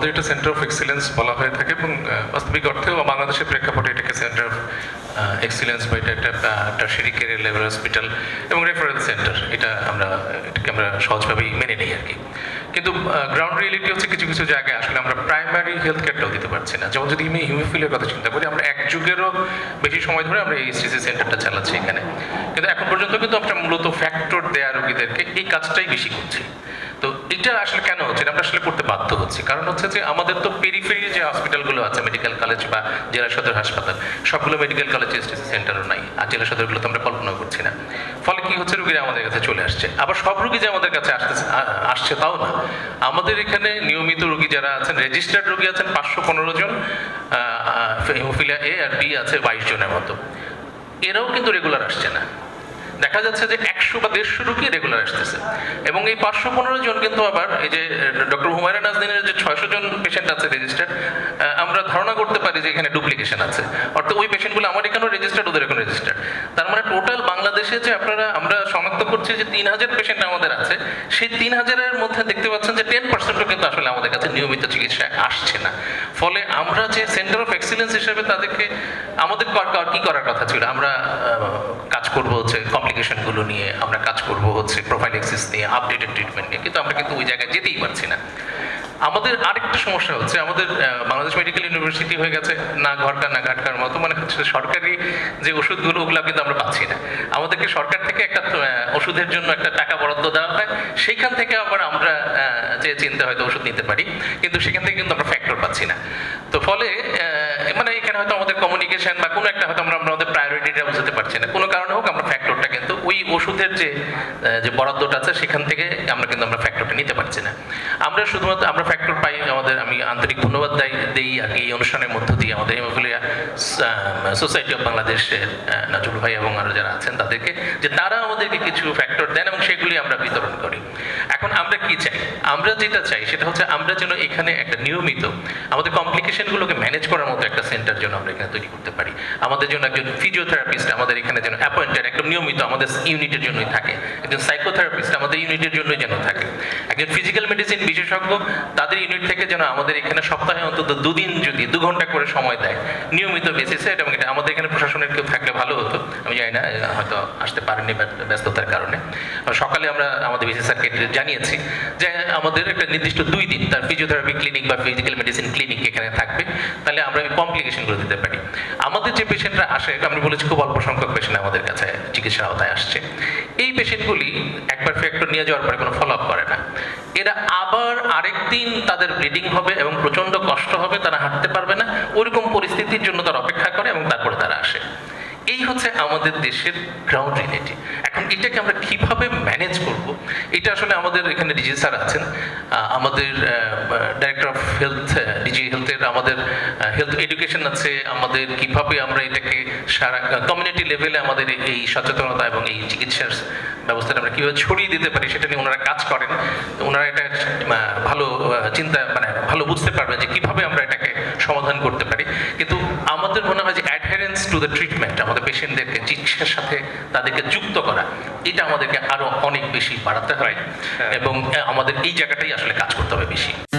আমাদের এটা centre of excellence বলা হয়ে থাকে এবং বাস্তবিক অর্থেও বাংলাদেশের প্রেক্ষাপটে এটাকে সেন্টার অফ এক্সিলেন্স বা এটা একটা টার্সারি কেরিয়ার লেভেল হসপিটাল এবং রেফারেন্স সেন্টার এটা আমরা, এটাকে আমরা সহজভাবেই মেনে নিই আর কি। কিন্তু গ্রাউন্ড রিয়েলিটি হচ্ছে কিছু কিছু জায়গায় আসলে আমরা প্রাইমারি হেলথ কেয়ারটাও দিতে পারছি না। যেমন যদি আমি হিমোফিলের কথা চিন্তা করি, আমরা এক যুগেরও বেশি সময় ধরে আমরা এই সিসি সেন্টারটা চালাচ্ছি এখানে। কিন্তু এখন পর্যন্ত কিন্তু আমরা মূলত ফ্যাক্টর দেয়া রোগীদেরকে এই কাজটাই বেশি করছি। তো এটা আসলে কেন হচ্ছে? আমরা আসলে করতে বাধ্য হচ্ছি। কারণ হচ্ছে যে আমাদের তো পেরিফেরি যে হসপিটালগুলো আছে মেডিকেল কলেজ বা জেলা সদর হাসপাতাল, সবগুলো মেডিকেল কলেজ সেন্টারও নাই। আর জেলা সদরগুলো তো আমরা কল্পনা করছি না। ফলে কি হচ্ছে? রুগীরা আমাদের কাছে চলে আসছে। আবার সব রুগী যে আমাদের কাছে আসতেছে আসছে তাও না। আমাদের এখানে নিয়মিত রুগী যারা আছেন রেজিস্টার্ড রুগী আছেন পাঁচশো পনেরো জন হিমোফিলিয়া এ আর বি আছে বাইশ জনের মতো। এরাও কিন্তু রেগুলার আসছে না। দেখা যাচ্ছে যে একশো বা দেড়শো রুগী রেগুলার আসতেছে। এবং এই পাঁচশো পনেরো জন কিন্তু আবার এই যে ডক্টর হুমায়ুন নাজদিনের যে ছয়শো জন পেশেন্ট আছে রেজিস্টার্ড আমরা ধারণা করতে পারি যে এখানে ডুপ্লিকেশন আছে। অর্থাৎ ওই পেশেন্টগুলো আমার এখানেও রেজিস্টার্ড ওদের এখন রেজিস্টার্ড তার মানে টোটাল বাংলাদেশে যে আপনারা, আমরা শনাক্ত করছি যে তিন হাজার পেশেন্ট আমাদের আছে, সেই তিন হাজারের মধ্যে দেখতে পাচ্ছেন যে টেন পার্সেন্টও কিন্তু আসলে আমাদের কাছে নিয়মিত চিকিৎসায় আসছে না। ফলে আমরা যে সেন্টার অফ এক্সিলেন্স হিসেবে তাদেরকে, আমাদের কি করার কথা ছিল? আমরা করব হচ্ছে কমপ্লিকেশনগুলো নিয়ে আমরা কাজ করব হচ্ছে প্রোফাইলেক্সিস নিয়ে আপডেটেড ট্রিটমেন্ট নিয়ে। কিন্তু আমরা কিন্তু ওই জায়গায় যেতেই পারছি না। আমাদের আরেকটা সমস্যা হচ্ছে, আমাদের বাংলাদেশ মেডিকেল ইউনিভার্সিটি হয়ে গেছে, না ঘরকার না ঘাটকার মতো মানে হচ্ছে সরকারি যে ওষুধগুলো, ওগুলো কিন্তু আমরা পাচ্ছি না। আমাদেরকে সরকার থেকে একটা ওষুধের জন্য একটা টাকা বরাদ্দ দেওয়া হয়, সেইখান থেকে আবার আমরা যে চিন্তা হয়তো ওষুধ নিতে পারি, কিন্তু সেখান থেকে কিন্তু আমরা ফ্যাক্টর পাচ্ছি না। তো ফলে মানে এখানে হয়তো আমাদের কমিউনিকেশন বা কোনো একটা হয়তো আমরা আমাদের প্রায়োরিটিটা বুঝতে পারছি না। কোনো কারণে হোক আমরা ফ্যাক্টরটা কিন্তু ওই ওষুধের যে যে বরাদ্দটা আছে, সেখান থেকে আমরা কিন্তু আমরা ফ্যাক্টরটা নিতে পারছি না। আমরা শুধুমাত্র, আমরা ফ্যাক্টর পাই আমাদের, আমি আন্তরিক ধন্যবাদ দেই, দিই আর কি এই অনুষ্ঠানের মধ্য দিয়ে আমাদের হেমোফিলিয়া সোসাইটি অফ বাংলাদেশের নাজুল ভাই এবং আরও যারা আছেন তাদেরকে, যে তারা আমাদেরকে কিছু ফ্যাক্টর দেন এবং সেগুলি আমরা বিতরণ করি। এখন আমরা কি চাই? আমরা যেটা চাই সেটা হচ্ছে আমরা যেন এখানে একটা নিয়মিত আমাদের কমপ্লিকেশনগুলোকে ম্যানেজ করার মতো একটা সেন্টার যেন আমরা এখানে তৈরি করতে পারি। আমাদের জন্য একজন ফিজিওথেরাপিস্ট আমাদের এখানে যেন অ্যাপয়েন্টেড একদম নিয়মিত আমাদের ইউনিটের জন্যই থাকে। একজন সাইকোথেরাপিস্ট আমাদের ইউনিটের জন্যই যেন থাকে। একজন ফিজিক্যাল মেডিসিন বিশেষজ্ঞ, তাদের ইউনিট থেকে যেন আমাদের এখানে সপ্তাহে অন্তত দুদিন যদি, দু ঘণ্টা করে সময় দেয়, নিয়মিত বেসিসে এটা আমাদের এখানে প্রশাসনের কেউ থাকলে ভালো হতো। আমি জানি না হয়তো আসতে পারেনি ব্যস্ততার কারণে। সকালে আমরা আমাদের বিসি স্যারকে জানিয়েছি যে আমাদের একটা নির্দিষ্ট দুই দিন তার ফিজিওথেরাপি ক্লিনিক বা ফিজিক্যাল মেডিসিন ক্লিনিক এখানে থাকবে। তাহলে আমরা কমপ্লিকেশনগুলো দিতে পারি। আমাদের যে পেশেন্টরা আসে, আমি বলেছি খুব অল্প সংখ্যক পেশেন্ট আমাদের কাছে চিকিৎসার আওতায় আসছে। এই পেশেন্টগুলি একবার ফ্যাক্টর নিয়ে যাওয়ার পরে কোনো ফলো আপ করে না। এরা আবার আরেকদিন তাদের ব্লিডিং হবে এবং প্রচণ্ড কষ্ট হবে, তারা হাঁটতে পারবে না। ওইরকম পরিস্থিতির জন্য তারা অপেক্ষা করে এবং তারপরে তারা আসে। এই হচ্ছে আমাদের দেশের গ্রাউন্ড রিয়েলিটি এখন এটাকে আমরা কীভাবে ম্যানেজ করব? এটা আসলে আমাদের এখানে ডিজি স্যার আছেন। আমাদের ডাইরেক্টর অফ হেলথ ডিজি হেলথের আমাদের হেলথ এডুকেশন আছে। আমাদের কীভাবে আমরা এটাকে সারা কমিউনিটি লেভেলে আমাদের এই সচেতনতা এবং এই চিকিৎসার ব্যবস্থাটা আমরা কীভাবে ছড়িয়ে দিতে পারি সেটা নিয়ে ওনারা কাজ করেন। ওনারা এটা ভালো চিন্তা মানে ভালো বুঝতে পারবেন যে কীভাবে আমরা এটাকে সমাধান করতে পারি। কিন্তু আমাদের মনে হয় যে টু দ্য ট্রিটমেন্ট আমাদের পেশেন্টদেরকে চিকিৎসার সাথে তাদেরকে যুক্ত করা এটা আমাদেরকে আরও অনেক বেশি বাড়াতে হয় এবং আমাদের এই জায়গাটাই আসলে কাজ করতে হবে বেশি।